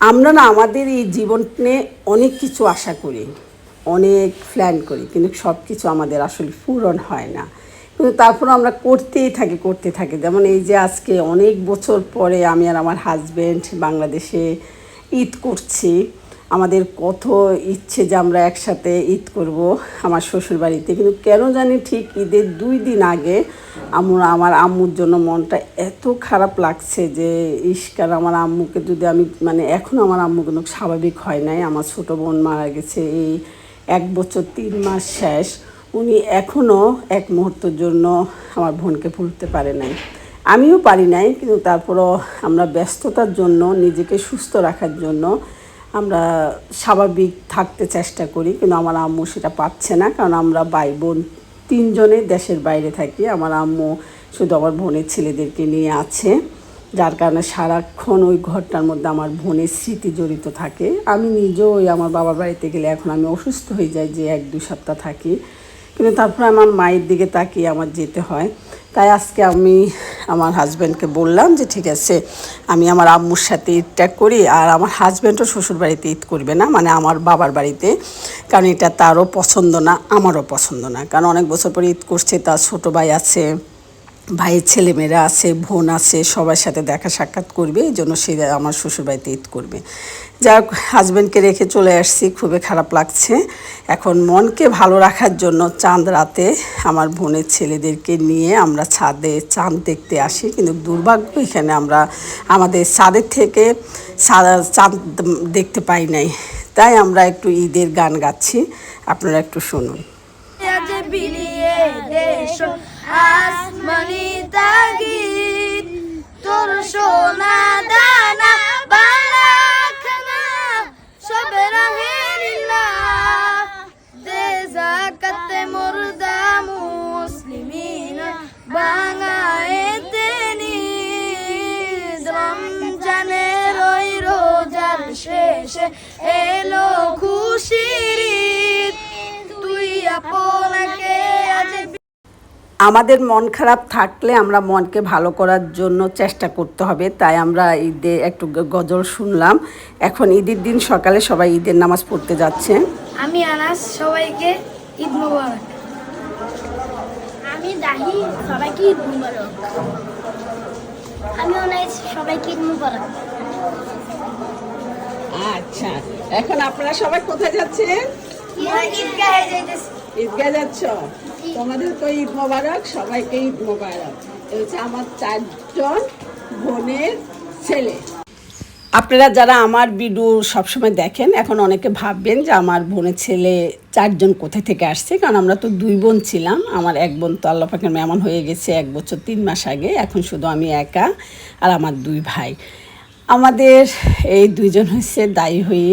আমরা না আমাদের এই জীবনে অনেক কিছু আশা করি, অনেক প্ল্যান করি, কিন্তু সব কিছু আমাদের আসলে পূরণ হয় না। কিন্তু তারপর আমরা করতেই থাকি, করতে থাকি। যেমন এই যে আজকে অনেক বছর পরে আমি আর আমার হাজব্যান্ড বাংলাদেশে ঈদ করছি। আমাদের কত ইচ্ছে যে আমরা একসাথে ঈদ করব আমার শ্বশুর বাড়িতে কিন্তু কেন জানি ঠিক ঈদের দুই দিন আগে আমরা, আমার আম্মুর জন্য মনটা এত খারাপ লাগছে যে ইস্কার আমার আম্মুকে যদি আমি মানে এখন আমার আম্মু কিন্তু স্বাভাবিক হয় নাই। আমার ছোটো বোন মারা গেছে এই এক বছর তিন মাস শেষ। উনি এখনও এক মুহূর্তের জন্য আমার বোনকে ভুলতে পারে নাই। আমিও পারি নাই, কিন্তু তারপরও আমরা ব্যস্ততার জন্য, নিজেকে সুস্থ রাখার জন্য আমরা স্বাভাবিক থাকতে চেষ্টা করি, কিন্তু আমার আম্মু সেটা পাচ্ছে না, কারণ আমরা ভাই বোন তিনজনে দেশের বাইরে থাকি। আমার আম্মু শুধু আমার বোনের ছেলেদেরকে নিয়ে আছে, যার কারণে সারাক্ষণ ওই ঘরটার মধ্যে আমার বোনের স্মৃতি জড়িত থাকে। আমি নিজেও আমার বাবার বাড়িতে গেলে এখন আমি অসুস্থ হয়ে যাই যে এক দু সপ্তাহ থাকি। কিন্তু তারপরে আমার মায়ের দিকে তাকিয়ে আমার যেতে হয়। তাই আজকে আমি আমার হাজব্যান্ডকে বললাম যে, ঠিক আছে, আমি আমার আম্মুর সাথে ঈদটা করি আর আমার হাজব্যান্ডও শ্বশুর বাড়িতে ঈদ করবে না মানে আমার বাবার বাড়িতে। কারণ এটা তারও পছন্দ না, আমারও পছন্দ না। কারণ অনেক বছর পরে ঈদ করছে, তার ছোটো ভাই আছে ভাইয়ের ছেলেমেয়েরা আছে, বোন আছে, সবার সাথে দেখা সাক্ষাৎ করবে, এই জন্য সে আমার শ্বশুরবাড়িতে ঈদ করবে। হোক হাজব্যান্ডকে রেখে চলে আসছি, খুবই খারাপ লাগছে। এখন মনকে ভালো রাখার জন্য চাঁদ রাতে আমার বোনের ছেলেদেরকে নিয়ে আমরা ছাদে চাঁদ দেখতে আসি, কিন্তু দুর্ভাগ্য এখানে আমরা আমাদের ছাদের থেকে চাঁদ দেখতে পাই নাই। তাই আমরা একটু ঈদের গান গাচ্ছি, আপনারা একটু শুনুন। আসমানি তাগিদ, তোর সোনা দানা বালাখানা সব রাহেলিল্লাহ দে জাকাতে মুর্দা মুসলিমিন, বাঙায়েতে নিদ। রমজানের ওই রোজার শেষে এলো খুশির তুই আপনাকে আজ আমাদের মন খারাপ থাকলে আমরা মনকে ভালো করার জন্য চেষ্টা করতে হবে। তাই আমরা ঈদে একটু গজল শুনলাম। এখন ঈদের দিন সকালে সবাই ঈদের নামাজ পড়তে যাচ্ছে। আমি আনাস সবাইকে ঈদ মুবারক। আমি দাহি সবাইকে ঈদ মুবারক। আমি অনাইস সবাইকে ঈদ মুবারক। আচ্ছা এখন আপনারা সবাই কোথায় যাচ্ছেন? ঈদগাহে যাইতেছি। ঈদগাহ যাচ্ছ? তোমাদের তো ঈদ মোবারক, সবাইকে ঈদ মোবারক। হচ্ছে আমার চারজন বোনের ছেলে। আপনারা যারা আমার ভিডিও সবসময় দেখেন, এখন অনেকে ভাববেন যে আমার বোনের ছেলে চারজন কোথা থেকে আসছে? কারণ আমরা তো দুই বোন ছিলাম। আমার এক বোন তো আল্লাহ পাকের মেমন হয়ে গেছে এক বছর তিন মাস আগে। এখন শুধু আমি একা আর আমার দুই ভাই। আমাদের এই দুইজন হচ্ছে দায়ী হয়ে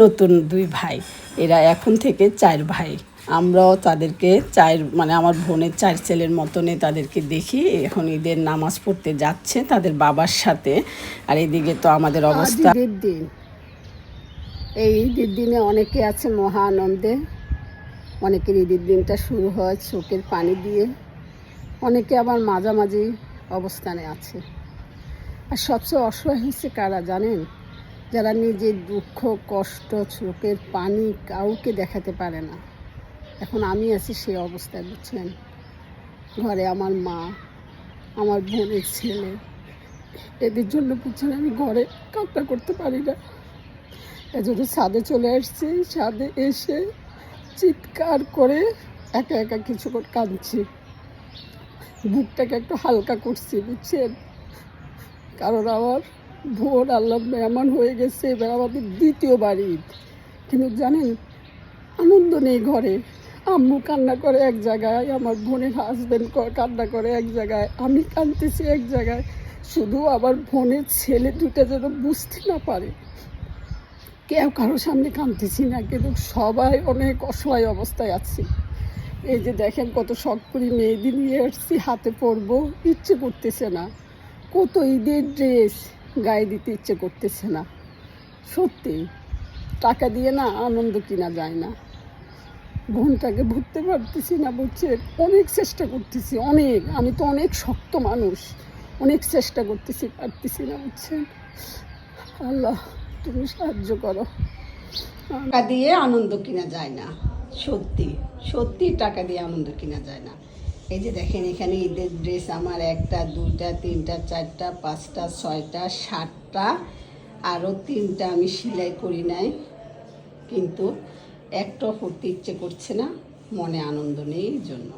নতুন দুই ভাই। এরা এখন থেকে চার ভাই। আমরাও তাদেরকে চায়ের মানে আমার বোনের চার ছেলের মতনে তাদেরকে দেখি। এখন ঈদের নামাজ পড়তে যাচ্ছে তাদের বাবার সাথে। আর এদিকে তো আমাদের অবস্থা ঈদের দিন। এই ঈদের দিনে অনেকে আছে মহা আনন্দে। অনেকের ঈদের দিনটা শুরু হয় চোখের পানি দিয়ে। অনেকে আবার মাঝামাঝি অবস্থানে আছে। আর সবচেয়ে অসহায় হচ্ছে কারা জানেন? যারা নিজের দুঃখ কষ্ট চোখের পানি কাউকে দেখাতে পারে না। এখন আমি আছি সেই অবস্থায়, বুঝছেন? ঘরে আমার মা, আমার বোনের ছেলে। এদের জন্য বুঝছেন আমি ঘরে কান্না করতে পারি না। এজন্য ছাদে চলে আসছি, ছাদে এসে চিৎকার করে একা একা কিছু করে কাঁদছি। বুকটাকে একটু হালকা করছি, বুঝছেন? কারণ আমার ভোর আল্লাহ এমন হয়ে গেছে, এবার আমাদের দ্বিতীয়বার ঈদ কিন্তু জানেন, আনন্দ নেই ঘরে। আম্মু কান্না করে এক জায়গায়, আমার বোনের হাজব্যান্ড কান্না করে এক জায়গায়, আমি কাঁদতেছি এক জায়গায়। শুধু আমার বোনের ছেলে দুটো যেন বুঝতে না পারে। কেউ কারোর সামনে কাঁদতেছি না, কিন্তু সবাই অনেক অসহায় অবস্থায় আছি। এই যে দেখেন কত শখ করি মেয়েদের নিয়ে আসছি, হাতে পরবো, ইচ্ছে করতেছে না। কত ঈদের ড্রেস গায়ে দিতে ইচ্ছে করতেছে না। সত্যি, টাকা দিয়ে না আনন্দ কিনা যায় না। বোনটাকে ভুলতে পারতেছি না, বুঝছে? অনেক চেষ্টা করতেছি, অনেক। আমি তো অনেক শক্ত মানুষ। অনেক চেষ্টা করতেছি, পারতেছি না বুঝছেন আল্লাহ, তুমি সাহায্য করো। টাকা দিয়ে আনন্দ কিনা যায় না, সত্যি। সত্যি টাকা দিয়ে আনন্দ কিনা যায় না। এই যে দেখেন, এখানে ঈদের ড্রেস আমার একটা, দুইটা, তিনটা, চারটা, পাঁচটা, ছয়টা, সাতটা, আরও তিনটা আমি সেলাই করি নাই। কিন্তু একটাও পড়তে ইচ্ছে করছে না, মনে আনন্দ নেই জন্য।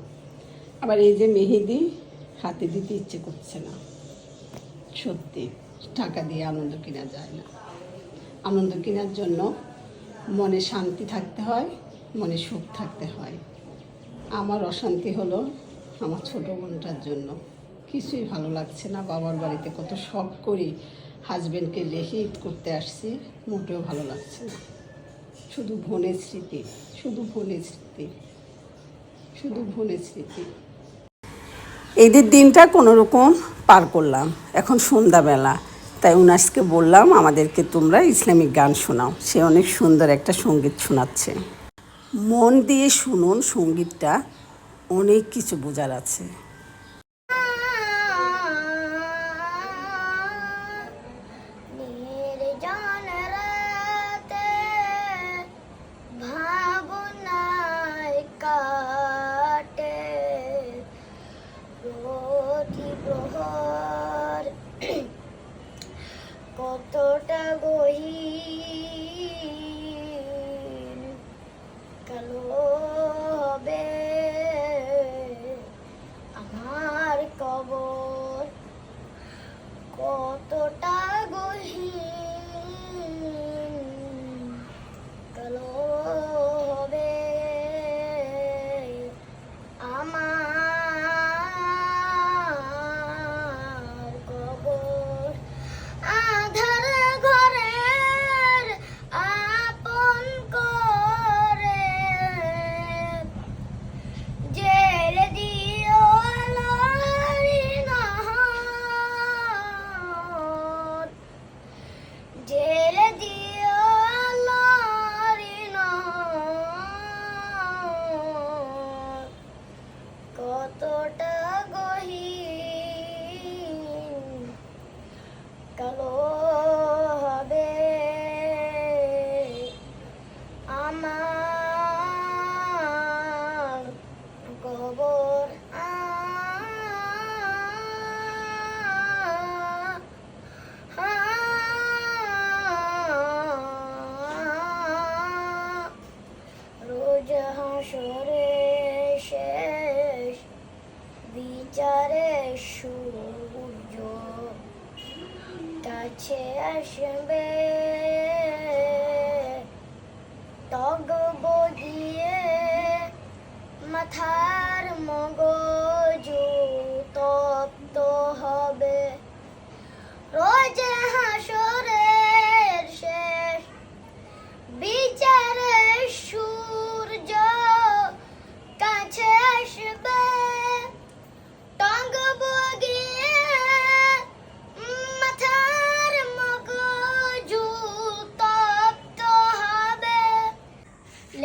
আবার এই যে মেহেদি, হাতে দিতে ইচ্ছে করছে না। সত্যি, টাকা দিয়ে আনন্দ কেনা যায় না। আনন্দ কেনার জন্য মনে শান্তি থাকতে হয়, মনে সুখ থাকতে হয়। আমার অশান্তি হলো আমার ছোট বোনটার জন্য। কিছুই ভালো লাগছে না, বাবার বাড়িতে কত শখ করি। হাজব্যান্ডকে ঈদ করতে আসছি, মোটেও ভালো লাগছে না। শুধু বোনের স্মৃতি, শুধু বোনের স্মৃতি, শুধু বোনের স্মৃতি। ঈদের দিনটা কোনো রকম পার করলাম। এখন সন্ধ্যাবেলা। তাই উনাসকে বললাম, আমাদেরকে তোমরা ইসলামিক গান শোনাও। সে অনেক সুন্দর একটা সংগীত শোনাচ্ছে। মন দিয়ে শুনুন, সঙ্গীতটা অনেক কিছু বোঝার আছে। বিচারে সূর্য কাছে আসবে। তগ বগিয়ে মাথার মগজু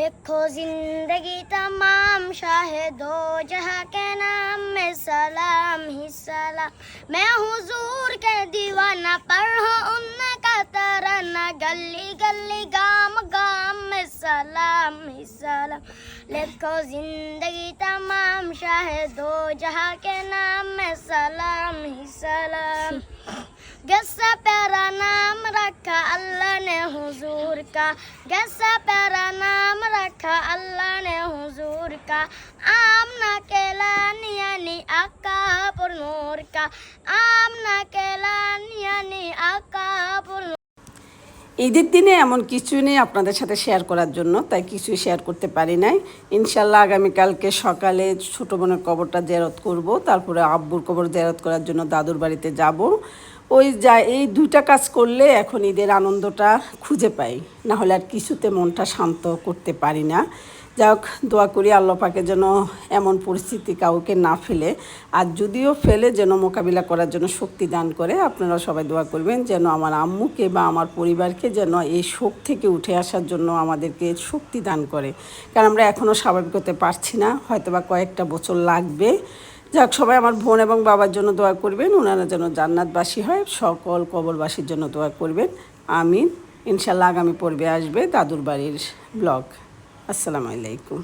लिखो ज़िंदगी तमाम शाहिदो जहाँ के नाम में सलाम ही सलाम। मैं हुजूर के दीवाना पर हूँ, उनका तराना गली गली गाम गाम में सलाम ही सलाम। लिखो ज़िंदगी तमाम शाहिदो जहाँ के नाम में सलाम ही सलाम। कैसा प्यारा नाम रखा अल्लाह ने हुजूर का कैसा प्यारा नाम रखा अल्लाह ने हुजूर का आमना केलानी यानी आका पर नूर का आमना केलानी यानी आका पर ঈদের দিনে এমন কিছু নেই আপনাদের সাথে শেয়ার করার জন্য তাই কিছুই শেয়ার করতে পারি নাই ইনশাল্লাহ আগামীকালকে সকালে ছোটো বোনের কবরটা জেরত করব তারপরে আব্বুর কবর জেরত করার জন্য দাদুর বাড়িতে যাব ওই যা, এই দুইটা কাজ করলে এখন ঈদের আনন্দটা খুঁজে পাই। না হলে আর কিছুতে মনটা শান্ত করতে পারি না। যাক দোয়া করি আল্লাহ পাকে যেন এমন পরিস্থিতি কাউকে না ফেলে। আর যদিও ফেলে, যেন মোকাবিলা করার জন্য শক্তি দান করে, আপনারা সবাই দোয়া করবেন যেন আমার আম্মুকে বা আমার পরিবারকে যেন এই শোক থেকে উঠে আসার জন্য আমাদেরকে শক্তি দান করে। কারণ আমরা এখনও স্বাভাবিক হতে পারছি না হয়তো বা কয়েকটা বছর লাগবে। যাক, সবাই আমার বোন এবং বাবার জন্য দোয়া করবেন ওনারা যেন জান্নাতবাসী হয়, সকল কবরবাসীর জন্য দোয়া করবেন। আমিন। ইনশাল্লাহ আগামী পর্বে আসবে দাদুর বাড়ির ব্লগ। আসসালামু আলাইকুম।